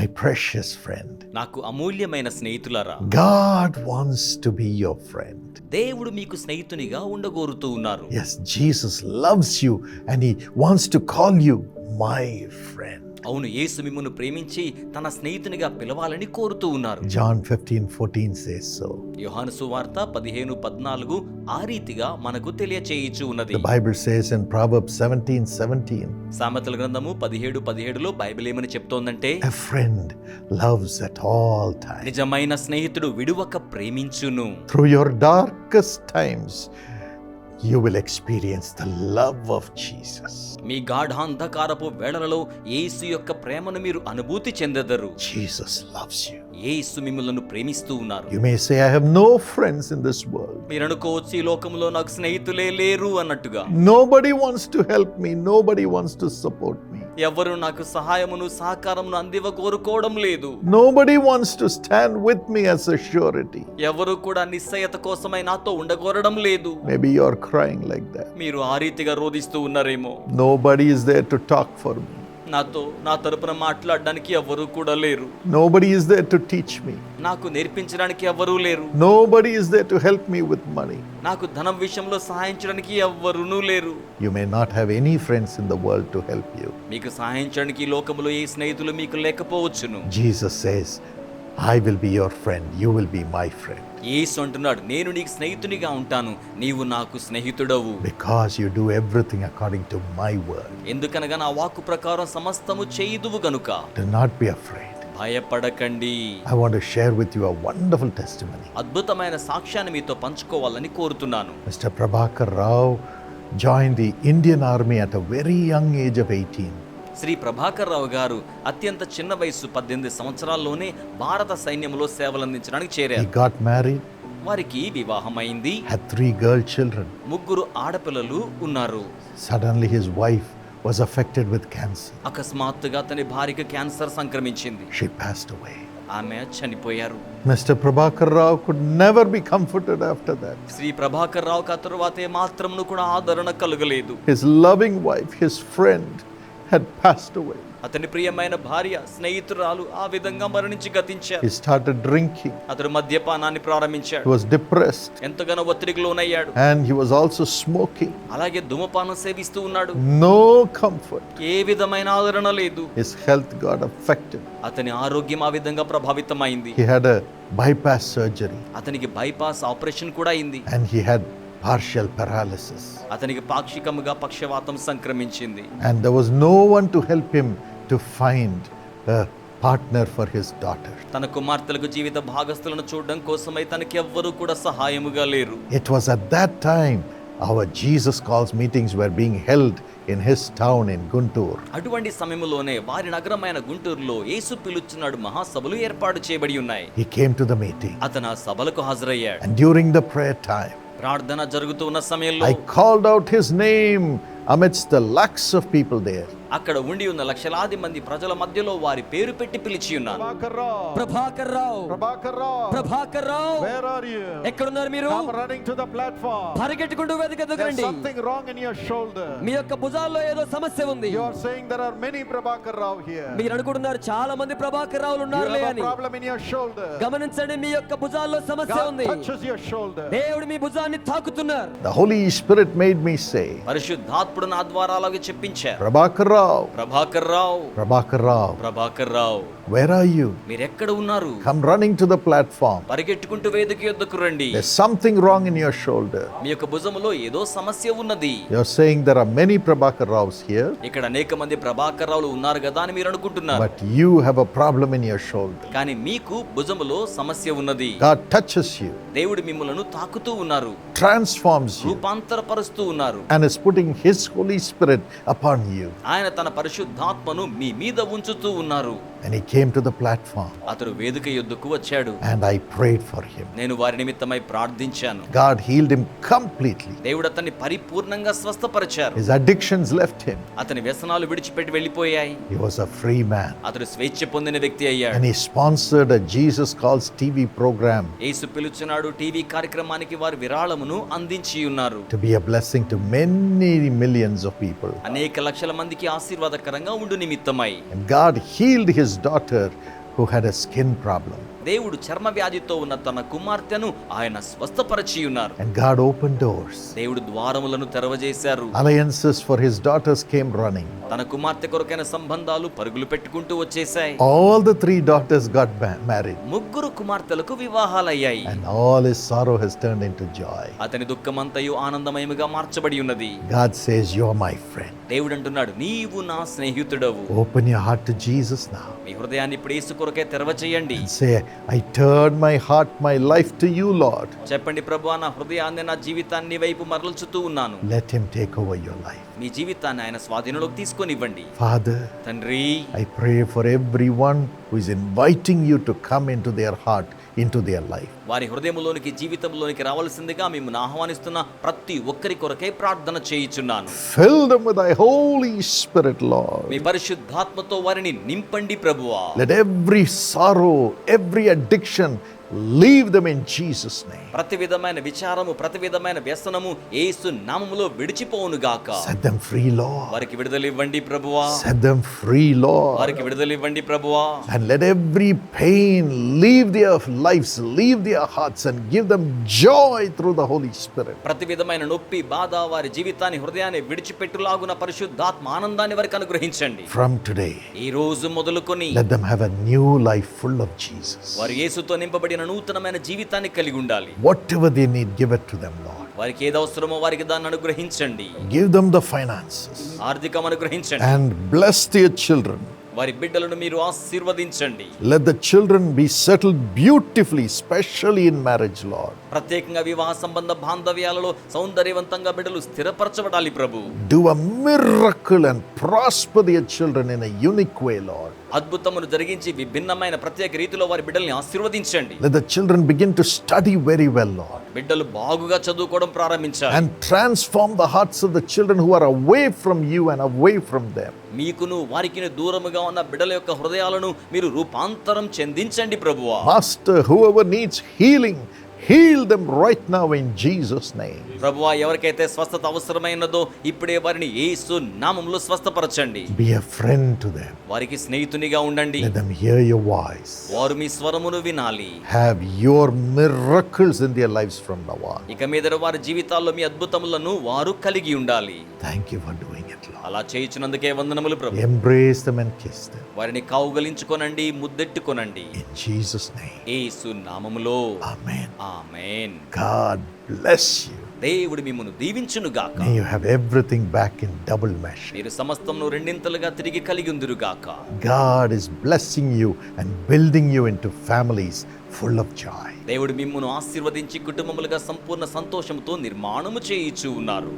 My precious friend, నాకు అమూల్యమైన స్నేహితులారా God wants to be your friend. దేవుడు మీకు స్నేహితునిగా ఉండగోరుతూ ఉన్నారు Yes, Jesus loves you and He wants to call you my friend. అవును యేసు మిమ్మును ప్రేమించి తన స్నేహితునిగా పిలవాలని కోరుతూ ఉన్నారు John 15 14 says so. యోహాను సువార్త పదిహేను పద్నాలుగు ఆ రీతిగా మనకు తెలియచేయిచు ఉన్నది The Bible says in Proverbs 17 17, సామెతల గ్రంథము పదిహేడు పదిహేడులో బైబిల్ ఏమని చెప్తోందంటే a friend loves at all times. నిజమైన స్నేహితుడు విడువక ప్రేమించును Through your darkest times, you will experience the love of Jesus. మీ గాఢాంధకారపు వేళలలో యేసు యొక్క ప్రేమను మీరు అనుభూతి చెందెదరు Jesus loves you. యేసు మిమ్మల్ని ప్రేమిస్తూ ఉన్నారు You may say, I have no friends in this world. మీరు అనుకోవచ్చు ఈ లోకంలో నాకు స్నేహితులే లేరు అన్నట్టుగా Nobody wants to help me. Nobody wants to support me. ఎవరు నాకు సహాయమును సహకారమును అందివ కోరుకోవడం లేదు. Nobody wants to stand with me as a surety ఎవరు కూడా నిశ్చయత కోసమై నాతో ఉండగోరడం లేదు. Maybe you are crying like that మీరు ఆ రీతిగా రోదిస్తూ ఉన్నారేమో. Nobody is there to talk for me నాతో నా తరపున మాట్లాడడానికి ఎవరు కూడా లేరు. Nobody is there to teach me నాకు నేర్పించడానికి ఎవరు లేరు. Nobody is there to help me with money నాకు ధనం విషయంలో సహాయించడానికి ఎవరును లేరు. You may not have any friends in the world to help you మీకు సహాయించడానికి లోకములో ఏ స్నేహితులు మీకు లేకపోవచ్చును. Jesus says I will be your friend you will be my friend యేసు అంటున్నాడు నేను నీకు స్నేహితునిగా ఉంటాను. నీవు నాకు స్నేహితుడవు. Because you do everything according to my word ఎందుకనగా నా వాక్కు ప్రకారం సమస్తము చేయదువు గనుక. డు నాట్ బి అఫ్రేడ్ భయపడకండి. I want to share with you a wonderful testimony అద్భుతమైన సాక్ష్యాన్ని మీతో పంచుకోవాలని కోరుతున్నాను. Mister Prabhakar Rao join the Indian army at a very young age of 18 Shri Prabhakar Rao గారు అత్యంత చిన్న వయసు పద్దెనిమిది సంవత్సరాల్లోనే భారత సైన్యంలో సేవలందించడానికి చేరారు. వారికి వివాహమైంది. అయింది త్రీ గర్ల్ చిల్డ్రన్ ముగ్గురు ఆడపిల్లలు ఉన్నారు. Suddenly his wife was affected with cancer అకస్మాత్తుగా తన భార్యకు క్యాన్సర్ సంక్రమించింది. ఆమె చనిపోయారు. Mister Prabhakar Rao could never be comforted after that Shri Prabhakar Rao కా తర్వాతే కూడా ఆదరణ కలగలేదు. His loving wife his friend had passed away. అతని ప్రియమైన భార్య స్నేహితురాలు ఆ విధంగా మరణించి గతించారు He started drinking. అతడు మద్యపానాన్ని ప్రారంభించాడు He was depressed. ఎంతగానో ఒత్తిడికి లోనయ్యాడు And he was also smoking. అలాగే ధూమపానం సేవిస్తూ ఉన్నాడు No comfort. ఏ విధమైన ఆదరణ లేదు His health got affected. అతని ఆరోగ్యం ఆ విధంగా ప్రభావితమైంది He had a bypass surgery అతనికి బైపాస్ ఆపరేషన్ కూడా అయింది and he had partial paralysis. అతనికి పాక్షికముగా పక్షవాతం సంక్రమించింది And there was no one to help him to find a partner for his daughter. తన కుమార్తెలకు జీవిత భాగస్థులను చూడడం కోసమై తనకి ఎవ్వరూ కూడా సహాయముగా లేరు It was at that time our Jesus Calls meetings were being held in his town in Guntur. అటువంటి సమయంలోనే వారి నగరమైన గుంటూరులో యేసు పిలుచున్నాడు మహాసభలు ఏర్పాటు చేయబడి ఉన్నాయి He came to the meeting. అతను ఆ సభలకు హాజరయ్యాడు And during the prayer time, ప్రార్థన జరుగుతూ ఉన్న సమయంలో I called out his name amidst the lakhs of people there అక్కడ ఉండి ఉన్న లక్షలాది మంది ప్రజల మధ్యలో వారి పేరు పెట్టి పిలిచి ఉన్నారు ప్రభాకర్ మీరు? ఐ టు ప్లాట్ఫామ్ పరిగెత్తుకుంటూ వేదిక దగ్గరండి సంథింగ్ ఏదో సమస్య ఉంది. ప్రభాకర్ రావు హియర్ చాలా మంది ప్రభాకర్ రావులు ఉన్నారు లే ప్రాబ్లం ఇన్ యువర్ షోల్డర్ గమనించండి మీ యొక్క భుజాల్లో సమస్య ఉంది. దేవుడు మీ భుజాన్ని తాకుతున్నారు. హోలీ స్పిరిట్ మేడ్ మీ ఇప్పుడు నా ద్వారా అలాగే చెప్పించా Prabhakar Rao Prabhakar Rao Prabhakar Rao Prabhakar Rao where are you మీరు ఎక్కడ ఉన్నారు? Come running to the platform పరిగెట్టుకుంటూ వేదిక యొద్దకు రండి. There something wrong in your shoulder మీ యొక్క భుజములో ఏదో సమస్య ఉన్నది. You are saying there are many Prabhakar Raos here ఇక్కడ అనేక మంది ప్రభాకర్ రావులు ఉన్నారు కదా అని మీరు అనుకుంటున్నారు. But you have a problem in your shoulder కానీ మీకు భుజములో సమస్య ఉన్నది. గాడ్ టచెస్ యు దేవుడు మిమ్మల్ని తాకుతూ ఉన్నారు. ట్రాన్స్ఫార్మ్స్ యు రూపాంతరపరుస్తూ ఉన్నారు. And is putting his Holy Spirit upon you. ఆయన తన పరిశుద్ధాత్మను మీ మీద ఉంచుతూ ఉన్నారు And He came to the platform, అతడు వేదిక యొద్దకు వచ్చాడు and I prayed for him. నేను వారి నిమిత్తమై ప్రార్థించాను God healed him completely. దేవుడు అతన్ని పరిపూర్ణంగా స్వస్థపరిచారు His addictions left him. అతని వ్యసనాలు విడిచిపెట్టి వెళ్ళిపోయాయి He was a free man. అతడు స్వేచ్ఛ పొందిన వ్యక్తి అయ్యాడు And he sponsored a Jesus Calls TV program యేసు పిలుచున్నాడు టీవీ కార్యక్రమానికి వారి విరాళమును అందించి ఉన్నారు to be a blessing to many millions of people. అనేక లక్షల మందికి ఆశీర్వాదకరంగా ఉండు నిమిత్తమై And God healed his his daughter who had a skin problem. దేవుడు చర్మ వ్యాధితో ఉన్న తన కుమార్తెను ఆయన స్వస్థపరచి ఉన్నారు అండ్ గాడ్ ఓపెన్ డోర్స్ దేవుడు ద్వారములను తెరవజేశారు. Alliances for his daughters came running తన కుమార్తె కొరకైన సంబంధాలు పరుగులు పెట్టుకుంటూ వచ్చేసాయి all the three daughters got married ముగ్గురు కుమార్తెలకు వివాహాలయ్యాయి. And all his sorrow has turned into joy అతని దుఃఖమంతయు ఆనందమయముగా మార్చబడి ఉన్నది God says you my friend దేవుడు అంటున్నాడు నీవు నా స్నేహితుడవు. Open your heart to Jesus now మీ హృదయాన్ని ఇప్పుడు కొరకే తెరవ చేయండి say I turn my heart my life to you lord చెప్పండి ప్రభువా నా హృదయాన్ని నా జీవితాన్ని వైపు మరల్చుతూ ఉన్నాను. Let him take over your life మీ జీవితాన్ని ఆయన స్వాధీనంలోకి తీసుకొని ఇవ్వండి ఫాదర్ తండ్రి I pray for everyone who is inviting you to come in their heart into their life వారి హృదయంలోనికి జీవితంలోనికి రావాల్సిందిగా మేము ఆహ్వానిస్తున్న ప్రతి ఒక్కరి కొరకై ప్రార్థన చేయుచున్నాను. ఫిల్ దెమ్ విత్ దై హోలీ స్పిరిట్ లార్డ్ మీ పరిశుద్ధాత్మతో వారిని నింపండి ప్రభువా. Let every sorrow every addiction leave them in Jesus' name. ప్రతి విధమైన విచారము ప్రతి విధమైన వ్యసనము యేసు నామములో విడిచిపోవును గాక Set them free, Lord. వారికి విడుదల ఇవ్వండి ప్రభువా Set them free, Lord. వారికి విడుదల ఇవ్వండి ప్రభువా And let every pain leave their lives, leave their hearts, and give them joy through the Holy Spirit. ప్రతి విధమైన నొప్పి బాధ వారి జీవితాన్ని హృదయాన్ని విడిచిపెట్టులాగున పరిశుద్ధాత్మ ఆనందాన్ని వారికి అనుగ్రహించండి From today, ఈ రోజు మొదలుకొని let them have a new life full of Jesus. వారు యేసుతో నింపబడిన నూతనమైన జీవితాన్ని కలిగి ఉండాలి. Whatever they need give it to them lord వారికి ఏది అవసరమో వారికి దాన్ని అనుగ్రహించండి. గివ్ దెం ద ఫైనాన్సెస్ ఆర్థిక అనుగ్రహించండి. అండ్ బ్లెస్ ది చిల్డ్రన్ వారి బిడ్డలను మీరు ఆశీర్వదించండి. Let the children be settle beautifully specially in marriage lord ప్రత్యేకంగా వివాహ సంబంధ బాంధవ్యాలలో సౌందర్యవంతంగా బిడ్డలు స్థిరపరచబడాలి ప్రభు. Do a miracle and prosper the children in a unique way lord అద్భుతమును జరిగించి విభిన్నమైన ప్రత్యేక రీతిలో వారి బిడ్డల్ని ఆశీర్వదించండి. Let the children begin to study very well lord బిడ్డలు బాగుగా చదువుకోవడం ప్రారంభించాలి. And transform the hearts of the children who are away from you and away from them మీకును వారికిని దూరముగా ఉన్న బిడ్డల యొక్క హృదయాలను మీరు రూపాంతరం చెందించండి ప్రభువా. Master whoever needs healing heal them right now in Jesus name ప్రభు ఎవరికైతే స్వస్థత అవసరమైనదో ఇప్పుడే వారిని యేసు నామములో స్వస్థపరచండి. Be a friend to them వారికి స్నేహితునిగా ఉండండి. Let them hear your voice వారు మీ స్వరమును వినాలి. Have your miracles in their lives from now on ఇక మీదర వారి జీవితాల్లో మీ అద్భుతములను వారు కలిగి ఉండాలి. థాంక్యూ ఫర్ డూయింగ్ ఇట్ అలా చేయించినందుకే వందనములు ప్రభు. Embrace them and kiss them వారిని కౌగలించుకొనండి ముద్దెట్టుకొనండి. ఇన్ జీసస్ నేమ్ యేసు నామములో. Amen amen amen God bless you. దేవుడు మిమ్మల్ని దీవించును గాక you have everything back in double measure. మీరు సమస్తమును రెండింతలుగా తిరిగి కలిగి ఉందురు గాక God is blessing you and building you into families full of joy. దేవుడు మిమ్మును ఆశీర్వదించి కుటుంబములుగా సంపూర్ణ సంతోషముతో నిర్మాణము చేయిచు ఉన్నారు